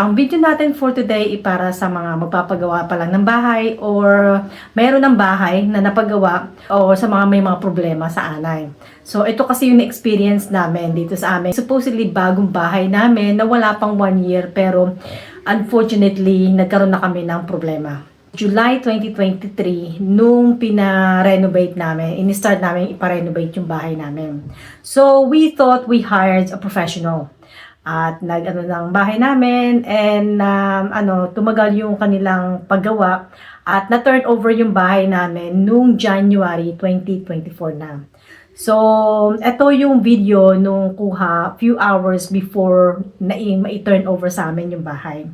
Ang video natin for today ay para sa mga magpapagawa pa lang ng bahay or mayroon ng bahay na napagawa o sa mga may mga problema sa anay. So ito kasi yung experience namin dito sa amin. Supposedly bagong bahay namin na wala pang one year pero unfortunately nagkaroon na kami ng problema. July 2023, nung pina-renovate namin, in-start namin ipa-renovate yung bahay namin. So, we thought we hired a professional. At nag-ano ng bahay namin and um, ano, tumagal yung kanilang paggawa at na-turn over yung bahay namin nung January 2024 na. So, ito yung video nung kuha few hours before na ma-turn over sa amin yung bahay.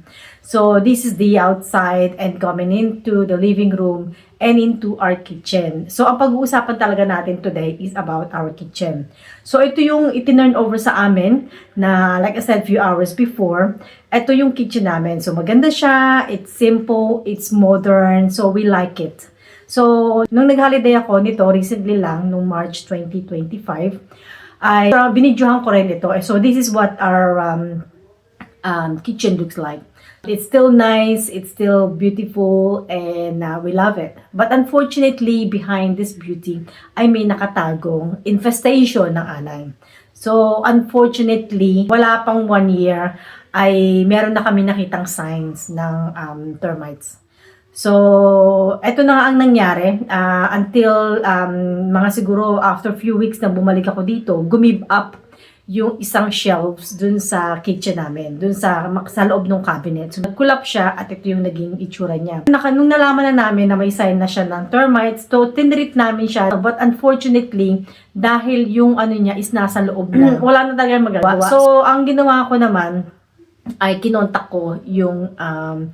So, this is the outside and coming into the living room and into our kitchen. So, ang pag-uusapan talaga natin today is about our kitchen. So, ito yung itinurn over sa amin na, like I said, few hours before. Ito yung kitchen namin. So, maganda siya. It's simple. It's modern. So, we like it. So, nung nag-holiday ako nito, recently lang, nung March 2025, ay uh, binidyohan ko rin ito. So, this is what our um, um, kitchen looks like. It's still nice, it's still beautiful, and uh, we love it. But unfortunately, behind this beauty ay may nakatagong infestation ng anay. So, unfortunately, wala pang one year ay meron na kami nakitang signs ng um, termites. So, eto na nga ang nangyari. Uh, until um, mga siguro after few weeks na bumalik ako dito, gumib up yung isang shelves dun sa kitchen namin, dun sa, sa loob ng cabinet. So, nagkulap siya at ito yung naging itsura niya. Naka, nung nalaman na namin na may sign na siya ng termites, so tinrit namin siya. But unfortunately, dahil yung ano niya is nasa loob na, wala na talaga magagawa. So, ang ginawa ko naman, ay kinontak ko yung um,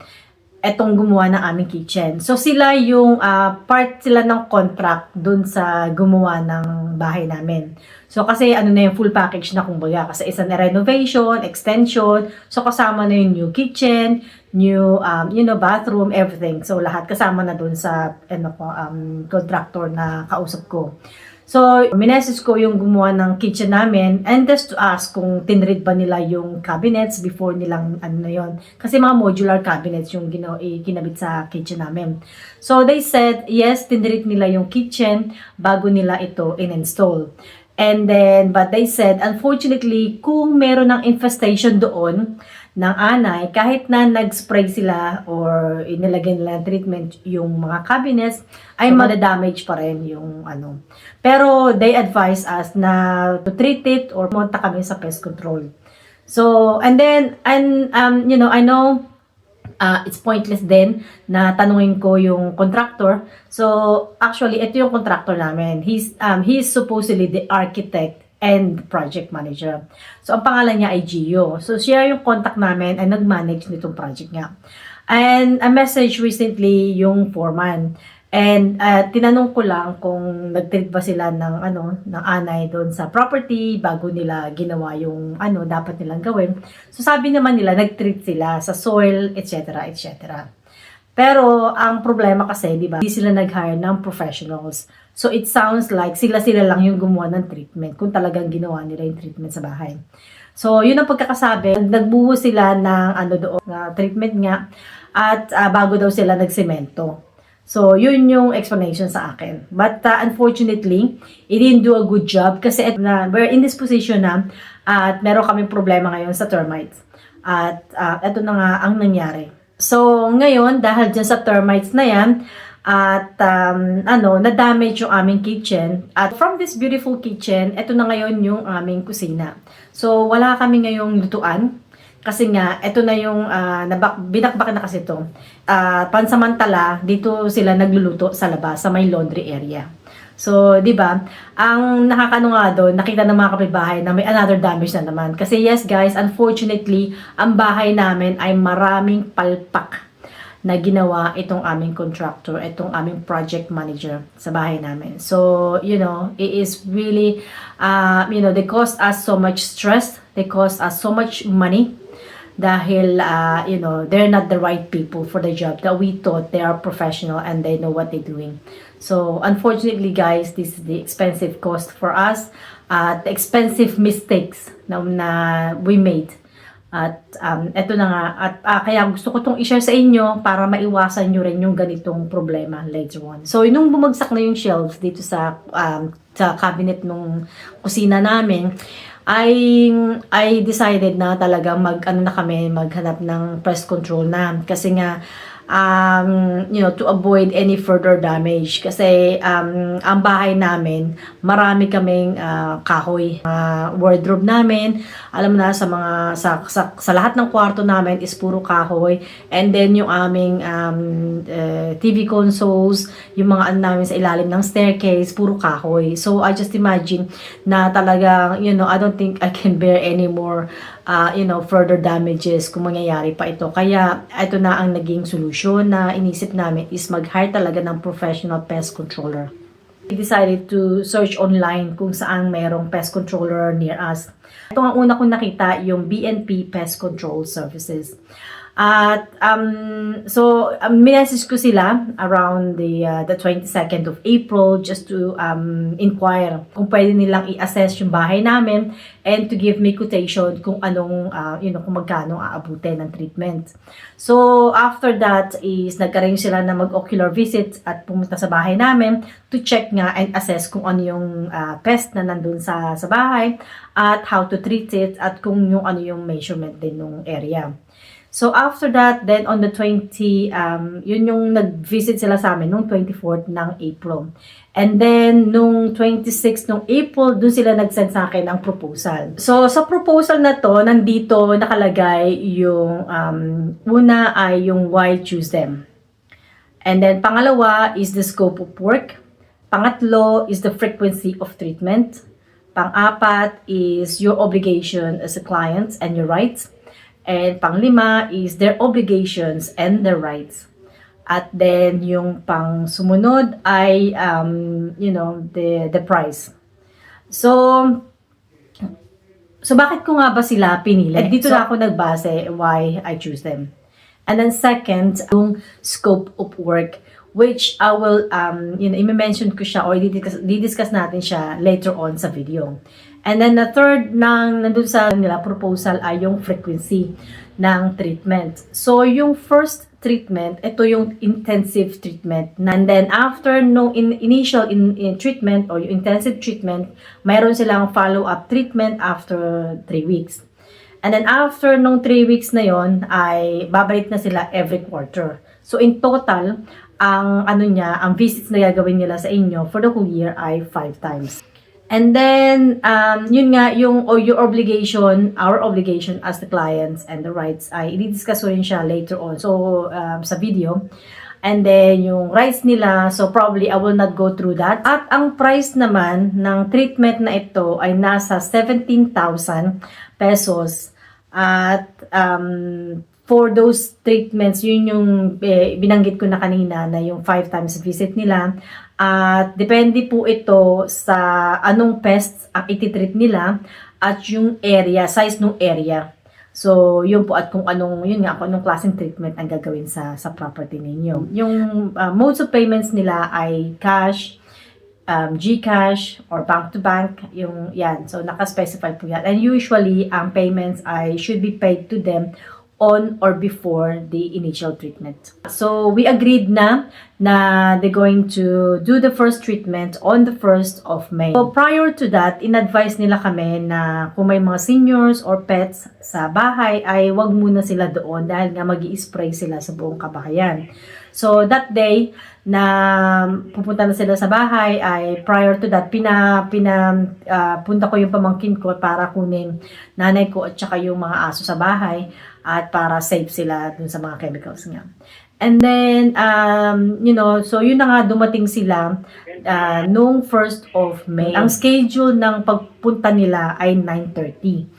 etong gumawa ng aming kitchen. So sila yung uh, part sila ng contract dun sa gumawa ng bahay namin. So kasi ano na yung full package na kumbaga kasi isa na renovation, extension, so kasama na yung new kitchen, new um, you know bathroom, everything. So lahat kasama na dun sa ano po um, contractor na kausap ko. So, minesis ko yung gumawa ng kitchen namin and just to ask kung tinread ba nila yung cabinets before nilang ano na yun. Kasi mga modular cabinets yung gino, eh, kinabit sa kitchen namin. So, they said, yes, tinread nila yung kitchen bago nila ito in-install. And then, but they said, unfortunately, kung meron ng infestation doon, ng anay, kahit na nag-spray sila or inilagay nila ng treatment yung mga cabinets, ay so, madadamage pa rin yung ano. Pero they advise us na to treat it or monta kami sa pest control. So, and then, and, um, you know, I know uh, it's pointless din na tanungin ko yung contractor. So, actually, ito yung contractor namin. He's, um, he's supposedly the architect and project manager. So, ang pangalan niya ay Gio. So, siya yung contact namin ay nag-manage nitong project niya. And a message recently yung foreman. And uh, tinanong ko lang kung nag-treat ba sila ng ano ng anay doon sa property bago nila ginawa yung ano dapat nilang gawin. So sabi naman nila nag-treat sila sa soil, etc., etc. Pero ang problema kasi, 'di ba, hindi sila nag-hire ng professionals. So it sounds like sila-sila lang yung gumawa ng treatment kung talagang ginawa nila yung treatment sa bahay. So yun ang pagkakasabi, nagbuho sila ng ano doon, na treatment nga at uh, bago daw sila nagsemento. So, yun yung explanation sa akin. But uh, unfortunately, it didn't do a good job kasi et, na, we're in this position na at meron kaming problema ngayon sa termites. At uh, ito na nga ang nangyari. So, ngayon, dahil dyan sa termites na yan, at um, ano, na-damage yung aming kitchen. At from this beautiful kitchen, ito na ngayon yung aming kusina. So, wala kami ngayong lutuan. Kasi nga, ito na yung uh, nabak, binakbak na kasi ito. Uh, pansamantala, dito sila nagluluto sa labas, sa may laundry area. So, di ba? Ang nakakano nga doon, nakita ng mga kapitbahay na may another damage na naman. Kasi yes guys, unfortunately, ang bahay namin ay maraming palpak na ginawa itong aming contractor, itong aming project manager sa bahay namin. So, you know, it is really, uh, you know, they cost us so much stress, they cost us so much money, dahil uh, you know they're not the right people for the job that we thought they are professional and they know what they're doing so unfortunately guys this is the expensive cost for us uh, the expensive mistakes na, na we made At um, eto na nga, at ah, kaya gusto ko itong i-share sa inyo para maiwasan nyo rin yung ganitong problema later on. So, nung bumagsak na yung shelves dito sa um, sa cabinet nung kusina namin, I I decided na talaga mag ano na kami maghanap ng pest control na kasi nga um, you know, to avoid any further damage. Kasi um, ang bahay namin, marami kaming ah, kahoy. Uh, wardrobe namin, alam na sa mga sa, sa, sa lahat ng kwarto namin is puro kahoy. And then yung aming um, eh, TV consoles, yung mga ano namin sa ilalim ng staircase, puro kahoy. So I just imagine na talagang, you know, I don't think I can bear any more uh, you know, further damages kung mangyayari pa ito. Kaya, ito na ang naging solusyon na inisip namin is mag-hire talaga ng professional pest controller. We decided to search online kung saan mayroong pest controller near us. Ito ang una kong nakita, yung BNP Pest Control Services. At um, so um, minessage ko sila around the uh, the 22nd of April just to um, inquire kung pwede nilang i-assess yung bahay namin and to give me quotation kung anong uh, you know kung magkano aabutin ng treatment. So after that is nag-arrange sila na mag-ocular visit at pumunta sa bahay namin to check nga and assess kung ano yung uh, pest na nandun sa sa bahay at how to treat it at kung yung ano yung measurement din ng area. So after that, then on the 20, um, yun yung nag-visit sila sa amin nung 24th ng April. And then, nung 26 ng April, dun sila nag-send sa akin ang proposal. So, sa proposal na to, nandito nakalagay yung, um, una ay yung why choose them. And then, pangalawa is the scope of work. Pangatlo is the frequency of treatment. Pang-apat is your obligation as a client and your rights. And panglima is their obligations and their rights. At then yung pang sumunod ay um, you know the the price. So So bakit ko nga ba sila pinili? At dito So- na ako nagbase why I choose them. And then second, yung scope of work which I will um you know i-mention ko siya or didiscuss, didiscuss natin siya later on sa video. And then the third nang nandun sa nila proposal ay yung frequency ng treatment. So yung first treatment, ito yung intensive treatment. And then after no in, initial in, in treatment or yung intensive treatment, mayroon silang follow-up treatment after 3 weeks. And then after nung 3 weeks na yon ay babalik na sila every quarter. So in total, ang ano niya, ang visits na gagawin nila sa inyo for the whole year ay 5 times. And then, um, yun nga, yung o your obligation, our obligation as the clients and the rights ay i-discuss ko rin siya later on. So, um, sa video. And then, yung rights nila, so probably I will not go through that. At ang price naman ng treatment na ito ay nasa 17,000 pesos. At um, for those treatments, yun yung eh, binanggit ko na kanina na yung 5 times visit nila. At depende po ito sa anong pests ang ititreat nila at yung area, size ng area. So, yun po at kung anong, yun nga, kung anong klaseng treatment ang gagawin sa sa property ninyo. Yung uh, modes of payments nila ay cash, um, GCash, or bank to bank, yung yan. So, naka-specify po yan. And usually, ang payments ay should be paid to them on or before the initial treatment. So, we agreed na na they're going to do the first treatment on the 1st of May. So, prior to that, in-advise nila kami na kung may mga seniors or pets sa bahay, ay wag muna sila doon dahil nga mag spray sila sa buong kabahayan. So, that day, na pupunta na sila sa bahay ay prior to that pina pina ah, punta ko yung pamangkin ko para kunin nanay ko at saka yung mga aso sa bahay at para safe sila dun sa mga chemicals nga. And then, um, you know, so yun na nga dumating sila uh, nung 1st of May. Ang schedule ng pagpunta nila ay 9.30.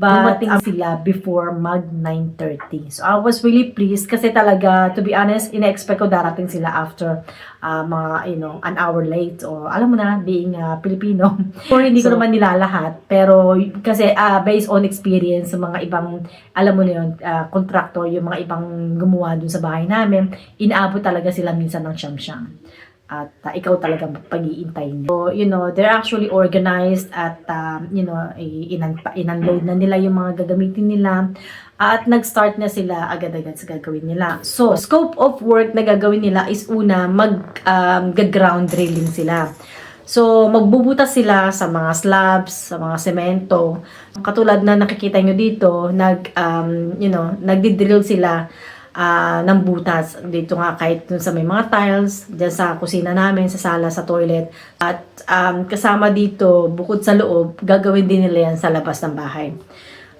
But dumating sila before mag 9.30. So I was really pleased kasi talaga, to be honest, ina-expect ko darating sila after uh, mga, you know, an hour late or alam mo na, being uh, Filipino. or hindi ko So- naman nilalahat. Pero kasi uh, based on experience sa mga ibang, alam mo na yun, uh, contractor, yung mga ibang gumawa dun sa bahay namin, inaabot talaga sila minsan ng siyam-siyam. At uh, ikaw talaga pag-iintay niya. So, you know, they're actually organized at, um, you know, in-unload na nila yung mga gagamitin nila at nag-start na sila agad-agad sa gagawin nila. So, scope of work na gagawin nila is una, mag-ground drilling sila. So, magbubutas sila sa mga slabs, sa mga semento. Katulad na nakikita nyo dito, nag, um, you know, nagdi-drill sila ah, ng butas. Dito nga kahit dun sa may mga tiles, dyan sa kusina namin, sa sala, sa toilet. At um, kasama dito, bukod sa loob, gagawin din nila yan sa labas ng bahay.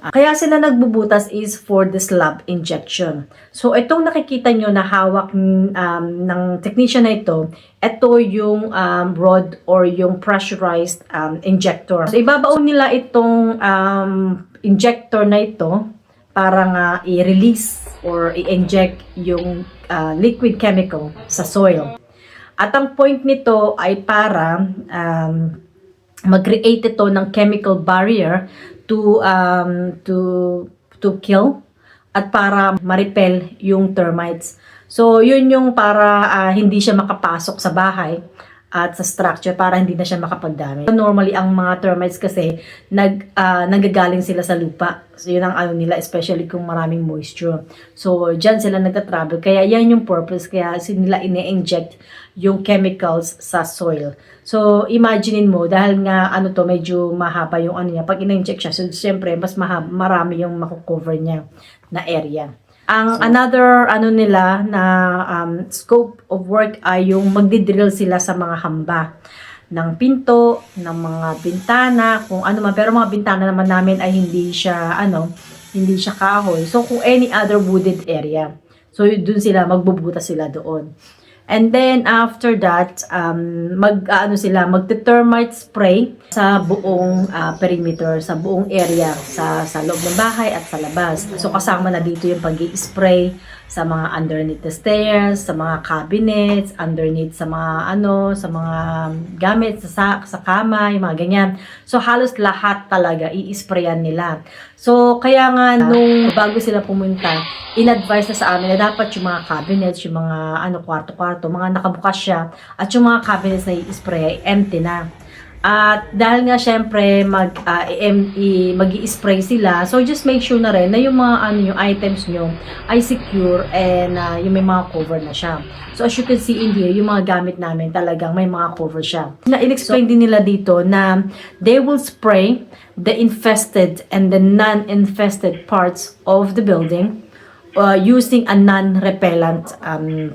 Ah, Kaya sila nagbubutas is for the slab injection. So, itong nakikita nyo na hawak um, ng technician na ito, ito yung um, rod or yung pressurized um, injector. So, ibabaon nila itong um, injector na ito para nga i-release or i-inject yung ah, liquid chemical sa soil. At ang point nito ay para um, mag-create ito ng chemical barrier to um, to to kill at para ma-repel yung termites. So, yun yung para ah, hindi siya makapasok sa bahay at sa structure para hindi na siya makapagdami. Normally, ang mga termites kasi nag, ah, nanggagaling sila sa lupa. So, yun ang ano nila, especially kung maraming moisture. So, dyan sila nagta-travel. Kaya yan yung purpose. Kaya sila ine-inject yung chemicals sa soil. So, imaginein mo, dahil nga ano to, medyo mahaba yung ano niya, pag ina-inject siya, so siyempre, mas mahaba, marami yung makukover niya na area. Ang another ano nila na um, scope of work ay yung magdidrill sila sa mga hamba ng pinto, ng mga bintana, kung ano man. Pero mga bintana naman namin ay hindi siya, ano, hindi siya kahoy. So, kung any other wooded area. So, dun sila, magbubutas sila doon. And then, after that, um, mag, ano sila, magte-termite spray sa buong ah, perimeter, sa buong area, sa, sa loob ng bahay at sa labas. So, kasama na dito yung pag spray sa mga underneath the stairs, sa mga cabinets, underneath sa mga ano, sa mga gamit sa sa, kama, yung mga ganyan. So halos lahat talaga i-sprayan nila. So kaya nga nung bago sila pumunta, in-advise na sa amin na dapat yung mga cabinets, yung mga ano kwarto-kwarto, mga nakabukas siya at yung mga cabinets na i-spray ay empty na. At dahil nga syempre mag uh, mag-i-spray sila, so just make sure na rin na yung mga ano yung items nyo ay secure and uh, yung may mga cover na siya. So as you can see in here, yung mga gamit namin talagang may mga cover siya. Na in-explain din nila dito na they will spray the infested and the non-infested parts of the building uh, using a non-repellent um,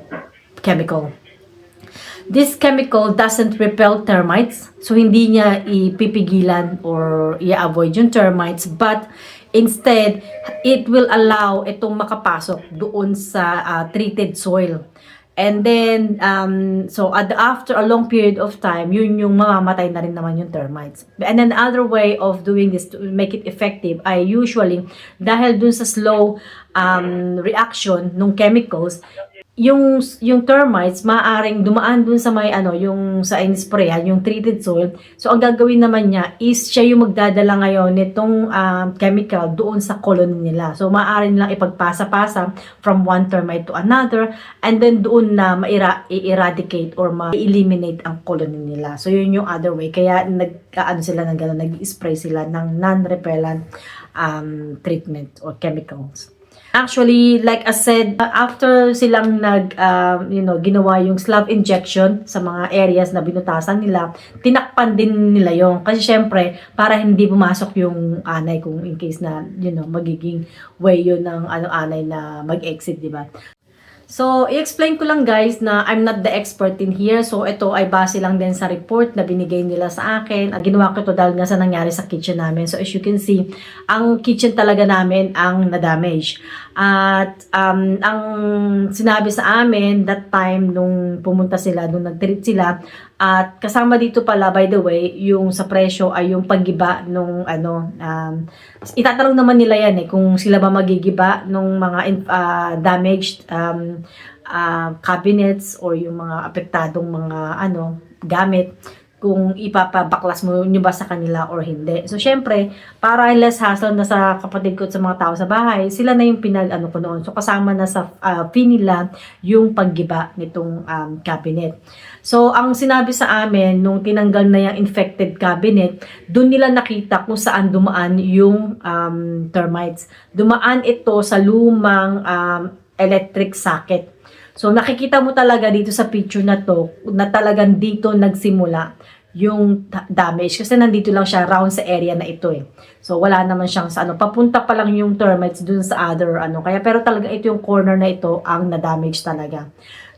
chemical. This chemical doesn't repel termites, so hindi niya ipipigilan or i-avoid yung termites, but instead, it will allow itong makapasok doon sa uh, treated soil. And then, um, so at, after a long period of time, yun yung mamamatay na rin naman yung termites. And then other way of doing this to make it effective ay usually, dahil dun sa slow um, reaction ng chemicals, yung yung termites maaring dumaan dun sa may ano yung sa in-sprayan yung treated soil. So ang gagawin naman niya is siya yung magdadala ngayon nitong um, chemical doon sa colony nila. So maaari nilang ipagpasa-pasa from one termite to another and then doon na maira i-eradicate or ma-eliminate ang colony nila. So yun yung other way. Kaya nag ano sila ng gano'n nag-spray sila ng non-repellent um, treatment or chemicals Actually, like I said, uh, after silang nag, um, you know, ginawa yung slab injection sa mga areas na binutasan nila, tinakpan din nila yung Kasi syempre, para hindi pumasok yung anay kung in case na, you know, magiging way yun ng ano, anay na mag-exit, di ba? So, i-explain ko lang guys na I'm not the expert in here. So, ito ay base lang din sa report na binigay nila sa akin. At ginawa ko ito dahil nga sa nangyari sa kitchen namin. So, as you can see, ang kitchen talaga namin ang na-damage. At um, ang sinabi sa amin that time nung pumunta sila, nung nag-treat sila, at kasama dito pala, by the way, yung sa presyo ay yung paggiba nung ano, um, itatanong naman nila yan eh, kung sila ba magigiba nung mga uh, damaged um, uh, cabinets or yung mga apektadong mga ano, gamit kung ipapabaklas mo nyo ba sa kanila or hindi. So, syempre, para less hassle na sa kapatid ko at sa mga tao sa bahay, sila na yung pinag ano ko noon. So, kasama na sa uh, fee nila yung paggiba nitong um, cabinet. So, ang sinabi sa amin, nung tinanggal na yung infected cabinet, doon nila nakita kung saan dumaan yung um, termites. Dumaan ito sa lumang um, electric socket. So, nakikita mo talaga dito sa picture na to, na talagang dito nagsimula yung damage. Kasi nandito lang siya around sa area na ito eh. So, wala naman siyang sa ano. Papunta pa lang yung termites dun sa other ano. Kaya, pero talaga ito yung corner na ito ang na-damage talaga.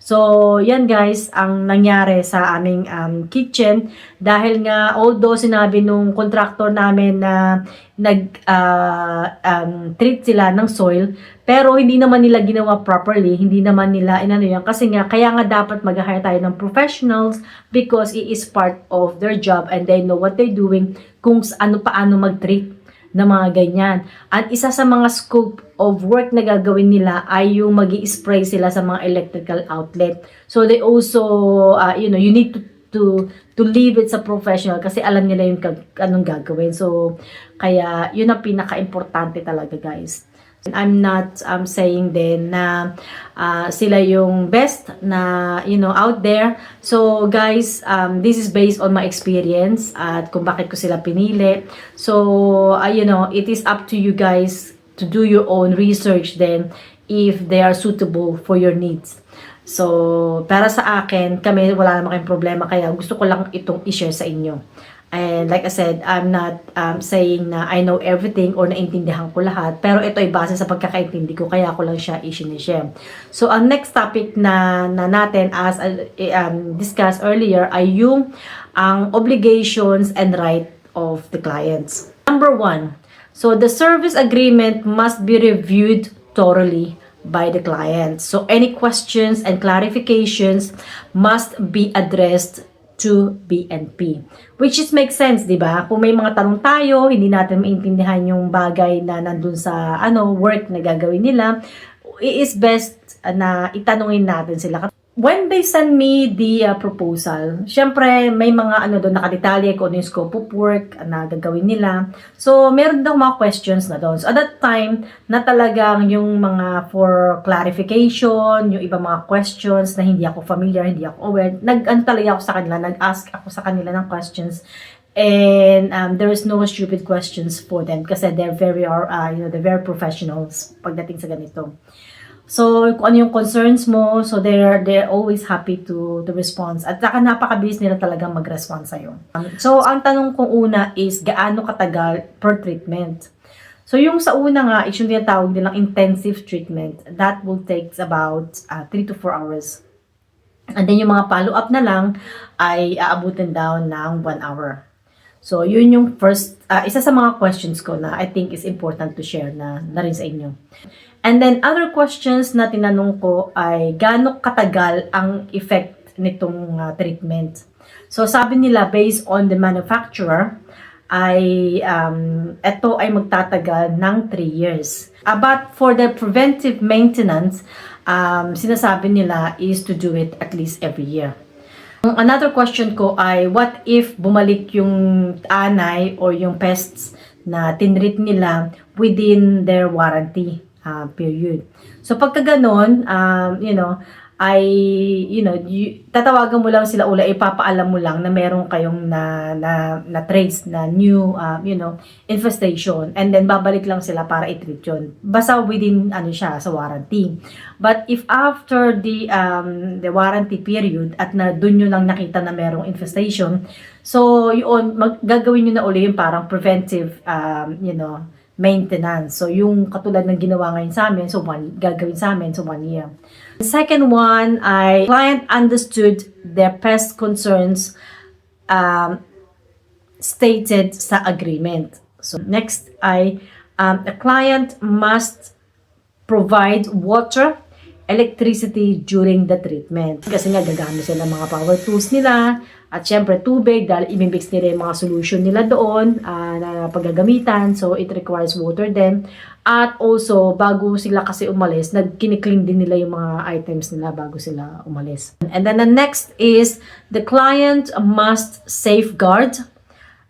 So, yan guys, ang nangyari sa aming um, kitchen. Dahil nga, although sinabi nung contractor namin na nag uh, um, treat sila ng soil, pero hindi naman nila ginawa properly, hindi naman nila inano yan. Kasi nga, kaya nga dapat mag-hire tayo ng professionals because it is part of their job and they know what they're doing kung ano paano mag-treat ng mga ganyan. At isa sa mga scope of work na gagawin nila ay yung mag spray sila sa mga electrical outlet. So they also, uh, you know, you need to to to leave it sa professional kasi alam nila yung anong gagawin. So kaya yun ang pinaka-importante talaga guys. I'm not um, saying din na uh, sila yung best na you know out there. So guys, um, this is based on my experience at kung bakit ko sila pinili. So uh, you know, it is up to you guys to do your own research then if they are suitable for your needs. So, para sa akin, kami wala naman kayong problema kaya gusto ko lang itong i-share sa inyo. And like I said, I'm not um, saying na I know everything or naintindihan ko lahat. Pero ito ay base sa pagkakaintindi ko, kaya ko lang siya i-share. So, ang next topic na, na natin as uh, um, discussed earlier ay yung ang obligations and right of the clients. Number one, so the service agreement must be reviewed thoroughly by the client. So any questions and clarifications must be addressed to BNP. Which is makes sense, di ba? Kung may mga tanong tayo, hindi natin maintindihan yung bagay na nandun sa ano work na gagawin nila, it is best na itanungin natin sila. When they send me the uh, proposal, syempre may mga ano doon nakadetalye kung ano yung scope of work na gagawin nila. So, meron daw mga questions na doon. So, at that time, na talagang yung mga for clarification, yung iba mga questions na hindi ako familiar, hindi ako aware, nag-ano talaga ako sa kanila, nag-ask ako sa kanila ng questions and um, there is no stupid questions for them kasi they're very uh, you know they're very professionals pagdating sa ganito. So, kung ano yung concerns mo, so they're, they're always happy to, to respond. At saka napakabilis nila talagang mag-respond sa'yo. Um, so, ang tanong kong una is, gaano katagal per treatment? So, yung sa una nga, is yung tinatawag nilang intensive treatment. That will take about 3 to 4 hours. And then, yung mga follow-up na lang, ay aabutin down ng 1 hour. So, yun yung first, uh, isa sa mga questions ko na I think is important to share na, na rin sa inyo. And then, other questions na tinanong ko ay gaano katagal ang effect nitong uh, treatment. So, sabi nila, based on the manufacturer, ay um, ito ay magtatagal ng 3 years. Uh, but for the preventive maintenance, um, sinasabi nila is to do it at least every year. Another question ko ay, what if bumalik yung anay or yung pests na tinreat nila within their warranty uh, period? So pagka ganon, um, you know, ay, you know, you, tatawagan mo lang sila ula, ipapaalam mo lang na meron kayong na, na, na trace na new, um, you know, infestation. And then, babalik lang sila para i-treat yun. Basta within, ano siya, sa warranty. But if after the, um, the warranty period, at na dun nyo lang nakita na merong infestation, so, yun, mag, gagawin nyo na uli yung parang preventive, um, you know, maintenance. So, yung katulad ng ginawa ngayon sa amin, so one, gagawin sa amin, so one year. The second one, I client understood their pest concerns um, stated sa agreement. So, next ay, um, the client must provide water electricity during the treatment. Kasi nga gagamit sila ng mga power tools nila at syempre tubig dahil imimix nila yung mga solution nila doon ah, na paggagamitan. So it requires water then. At also, bago sila kasi umalis, nagkinikling din nila yung mga items nila bago sila umalis. And then the next is the client must safeguard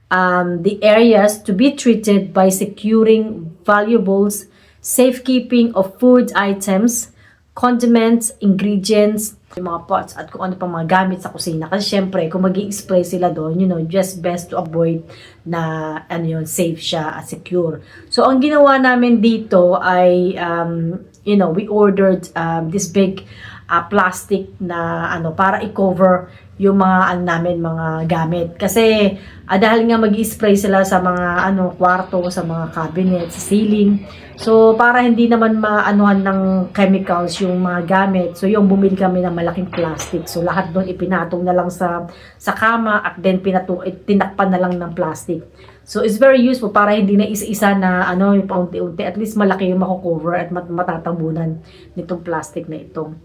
um, the areas to be treated by securing valuables, safekeeping of food items, condiments, ingredients, yung mga pots at kung ano pa mga gamit sa kusina. Kasi syempre, kung mag spray sila doon, you know, just best to avoid na ano yun, safe siya at secure. So, ang ginawa namin dito ay, um, you know, we ordered um, this big uh, plastic na ano para i-cover yung mga ano namin mga gamit. Kasi ah, dahil nga magi-spray sila sa mga ano kwarto sa mga cabinet sa ceiling. So para hindi naman maanuhan ng chemicals yung mga gamit so yung bumili kami ng malaking plastic. So lahat doon ipinatong na lang sa sa kama at then pinatong tinakpan na lang ng plastic. So it's very useful para hindi na isa-isa na ano yung paunti-unti. At least malaki yung makukover at mat- matatabunan nitong plastic na ito.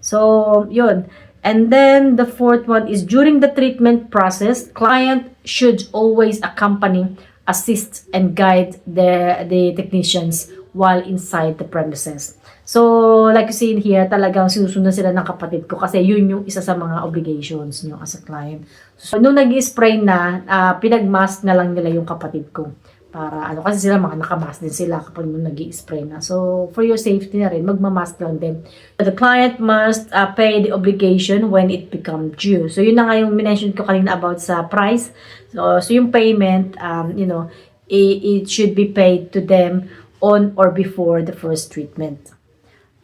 So, yun. And then the fourth one is during the treatment process, client should always accompany, assist, and guide the, the technicians while inside the premises. So, like you see here, talagang sinusunod sila ng kapatid ko kasi yun yung isa sa mga obligations nyo as a client. So, nung nag-spray na, ah, pinag-mask na lang nila yung kapatid ko. Para ano, kasi sila mga nakamask din sila kapag nag spray na. So, for your safety na rin, magmamask lang din. The client must ah, pay the obligation when it become due. So, yun na nga yung mention ko kanina about sa price. So, so yung payment, um, you know, it, it should be paid to them on or before the first treatment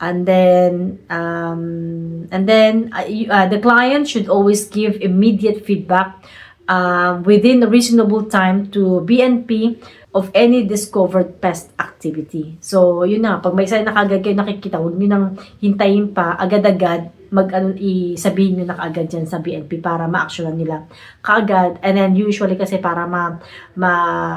and then um, and then uh, you, uh, the client should always give immediate feedback uh, within a reasonable time to BNP of any discovered pest activity. So, yun na, pag may isa na kagad kayo nakikita, huwag nyo nang hintayin pa, agad-agad, mag ano, i-sabihin nyo na kaagad dyan sa BNP para ma-actionan nila kaagad. And then usually kasi para ma, ma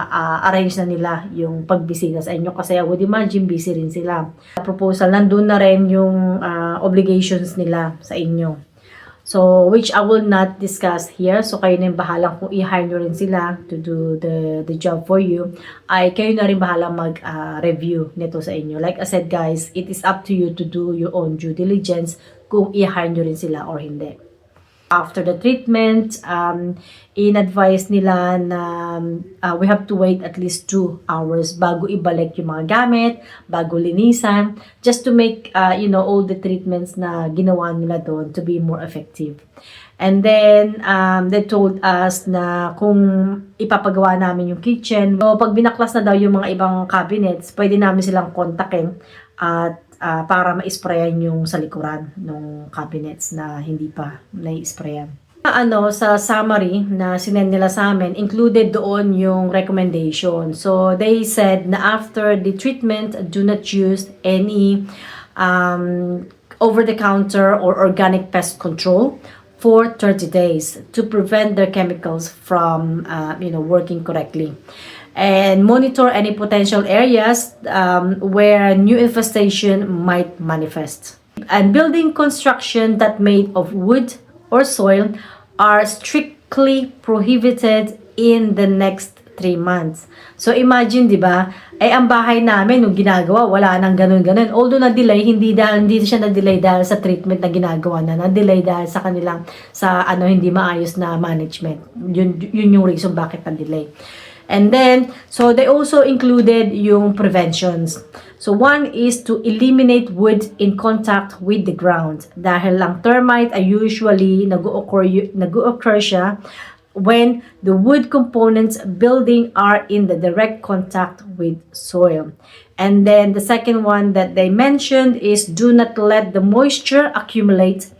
ah, arrange na nila yung pagbisita sa inyo kasi I would imagine busy rin sila. Proposal, nandun na rin yung ah, obligations nila sa inyo. So, which I will not discuss here. So, kayo na yung bahala kung i-hire nyo rin sila to do the, the job for you. Ay, kayo na rin bahala mag-review nito sa inyo. Like I said, guys, it is up to you to do your own due diligence kung i-hire nyo rin sila or hindi. After the treatment, um, in-advise nila na uh, we have to wait at least 2 hours bago ibalik yung mga gamit, bago linisan, just to make, uh, you know, all the treatments na ginawa nila doon to be more effective. And then, um, they told us na kung ipapagawa namin yung kitchen, so pag binaklas na daw yung mga ibang cabinets, pwede namin silang kontakin at ah, para ma-sprayan yung sa likuran ng cabinets na hindi pa na-sprayan. Ano, sa summary na sinend nila sa amin, included doon yung recommendation. So, they said na after the treatment, do not use any um, over-the-counter or organic pest control for 30 days to prevent their chemicals from, uh, you know, working correctly and monitor any potential areas um, where new infestation might manifest. And building construction that made of wood or soil are strictly prohibited in the next three months. So imagine, 'di ba? Eh ang bahay namin nung ginagawa, wala nang ganun-ganun. Although na-delay, hindi dahil hindi siya na-delay dahil sa treatment na ginagawa na, na-delay dahil sa kanilang sa ano hindi maayos na management. Yun yun yung reason bakit na-delay. And then, so they also included yung preventions. So one is to eliminate wood in contact with the ground. Dahil lang termite ay usually nag-occur, nag-occur siya when the wood components building are in the direct contact with soil. And then the second one that they mentioned is do not let the moisture accumulate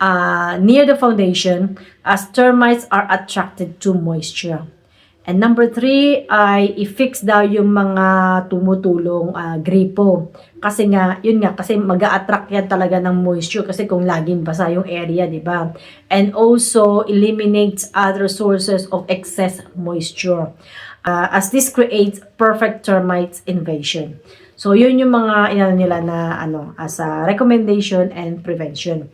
uh, near the foundation as termites are attracted to moisture. And number three ay i-fix daw yung mga tumutulong uh, gripo. Kasi nga, yun nga, kasi mag attract yan talaga ng moisture kasi kung laging basa yung area, di ba? And also, eliminates other sources of excess moisture. Uh, as this creates perfect termites invasion. So, yun yung mga inano nila na ano, as a recommendation and prevention.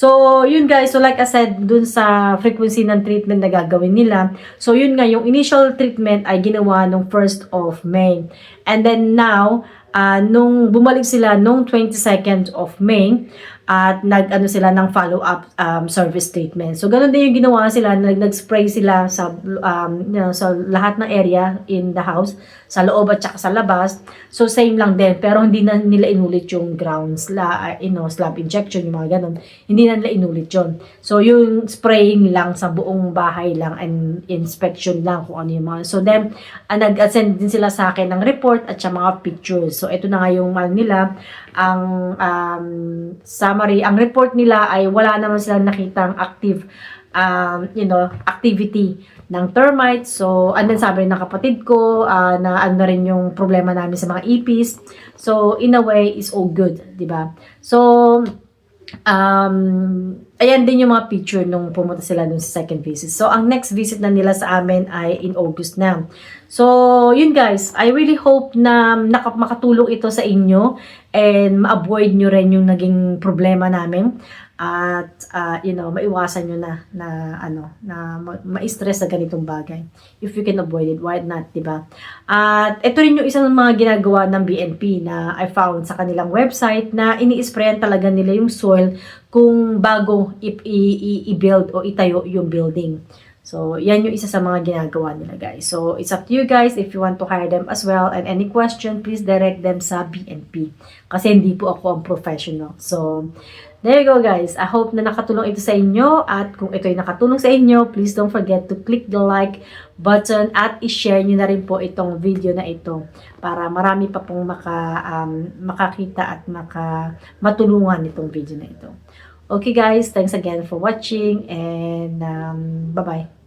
So, yun guys. So, like I said, dun sa frequency ng treatment na gagawin nila. So, yun nga, yung initial treatment ay ginawa nung 1st of May. And then now, ah, nung bumalik sila nung 22nd of May, at nag-ano sila ng follow-up um, service treatment. So, ganun din yung ginawa sila. Nag, nag-spray sila sa, um, you know, sa lahat ng area in the house, sa loob at saka sa labas. So, same lang din. Pero hindi na nila inulit yung ground sla, you know, slab injection, yung mga ganun. Hindi na nila inulit yun. So, yung spraying lang sa buong bahay lang and inspection lang kung ano yung mga. So, then, ah, nag-send din sila sa akin ng report at sa mga pictures. So, ito na nga yung ano nila, ang um, summary. Ang report nila ay wala naman silang nakitang active um, you know, activity ng termites. So, and then sabi ng kapatid ko ah, na ano na rin yung problema namin sa mga ipis. So, in a way, is all good, di ba? So, um, ayan din yung mga picture nung pumunta sila dun sa second visit. So, ang next visit na nila sa amin ay in August na. So, yun guys, I really hope na naka- makatulong ito sa inyo and ma-avoid nyo rin yung naging problema namin at uh, you know maiwasan nyo na na ano na ma- ma-stress sa ganitong bagay if you can avoid it why not di ba at ito rin yung isang mga ginagawa ng BNP na I found sa kanilang website na ini-sprayan talaga nila yung soil kung bago i-build o itayo yung building So, yan yung isa sa mga ginagawa nila, guys. So, it's up to you guys if you want to hire them as well. And any question, please direct them sa BNP. Kasi hindi po ako ang professional. So, there you go, guys. I hope na nakatulong ito sa inyo. At kung ito ay nakatulong sa inyo, please don't forget to click the like button at i-share nyo na rin po itong video na ito para marami pa pong maka, um, makakita at maka, matulungan itong video na ito. Okay guys, thanks again for watching and um, bye-bye.